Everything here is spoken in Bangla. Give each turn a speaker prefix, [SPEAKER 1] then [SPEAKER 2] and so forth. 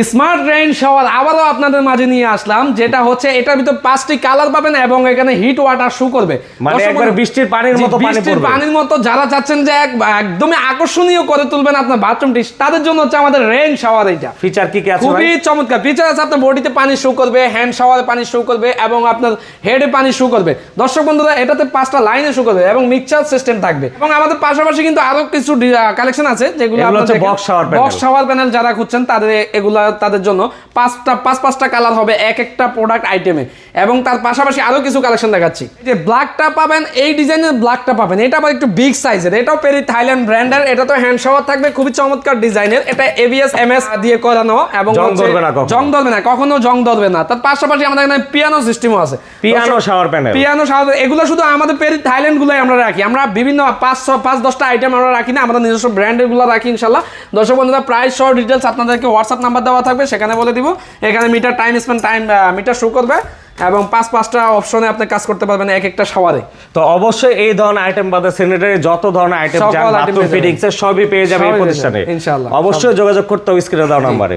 [SPEAKER 1] স্মার্ট রেইন শাওয়ার আবারও আপনাদের মাঝে নিয়ে আসলাম যেটা হচ্ছে এটার ভিতর পাঁচটি কালার পাবেন এবং এখানে হিট ওয়াটার শু করবে।
[SPEAKER 2] মানে একবারে বৃষ্টির পানির মতো
[SPEAKER 1] বৃষ্টির পানির মতো যারা চাচ্ছেন যে একদমই আকর্ষণীয় করে তুলবেন আপনার বাথরুমটি তাদের জন্য হচ্ছে আমাদের রেইন শাওয়ার এটা
[SPEAKER 2] ফিচার কি কি আছে
[SPEAKER 1] খুবই চমৎকার। ফিচার আছে আপনার বডিতে পানি শো করবে হ্যান্ড শাওয়ারে পানি শো করবে এবং আপনার হেডে পানি শো করবে। দর্শক বন্ধুরা এটাতে পাঁচটা লাইনে শো করবে এবং মিক্সচার সিস্টেম থাকবে। এবং আমাদের পাশাপাশি কিন্তু আরও কিছু কালেকশন আছে যেগুলো বক্স শাওয়ার প্যানেল যারা খুঁজছেন তাদের এগুলা তাদের জন্য পাঁচটা পাঁচ পাঁচটা কালার হবে এক একটা প্রোডাক্ট আইটেমে এবং তার পাশাপাশি আরও কিছু কালেকশন দেখাচ্ছি। যে ব্ল্যাকটা পাবেন এই ডিজাইনের ব্ল্যাকটা পাবেন। এটা আবার একটু বিগ সাইজের এটাও পেরি থাইল্যান্ড ব্র্যান্ডের এটা তো হ্যান্ড শাওয়ার থাকবে খুবই চমৎকার ডিজাইনের এটা এবিএস এমএস দিয়ে করানো এবং
[SPEAKER 2] জং ধরবে না কখনো।
[SPEAKER 1] জং ধরবে না তার পাশাপাশি আমাদের এখানে পিয়ানো সিস্টেমও আছে।
[SPEAKER 2] পিয়ানো শাওয়ার প্যানেল
[SPEAKER 1] পিয়ানো সাহায্য এগুলো শুধু আমাদের পেরি থাইল্যান্ড গুলোই আমরা রাখি। আমরা বিভিন্ন পাঁচ পাঁচ দশটা আইটেম আমরা রাখি না। আমরা নিজস্ব ব্র্যান্ডেরগুলো রাখি ইনশাল্লাহ দর্শক বন্ধুরা প্রাইস সহ ডিটেলস আপনাদেরকে হোয়াটসঅ্যাপ নাম্বার দেওয়া থাকবে সেখানে বলে দিব। এখানে meter time spend time meter show করবে এবং পাঁচ পাঁচটা অপশনে আপনি কাজ করতে পারবেন এক একটা শাওয়ারে।
[SPEAKER 2] তো অবশ্যই এই ধরনের আইটেম বাদে স্যানিটারি যত ধরনের আইটেম বাথরুম ফিটিংস সবই পেয়ে যাবে এই প্রতিষ্ঠানে।
[SPEAKER 1] ইনশাআল্লাহ।
[SPEAKER 2] অবশ্যই যোগাযোগ করতে হবে স্ক্রিনে দেওয়া নম্বরে।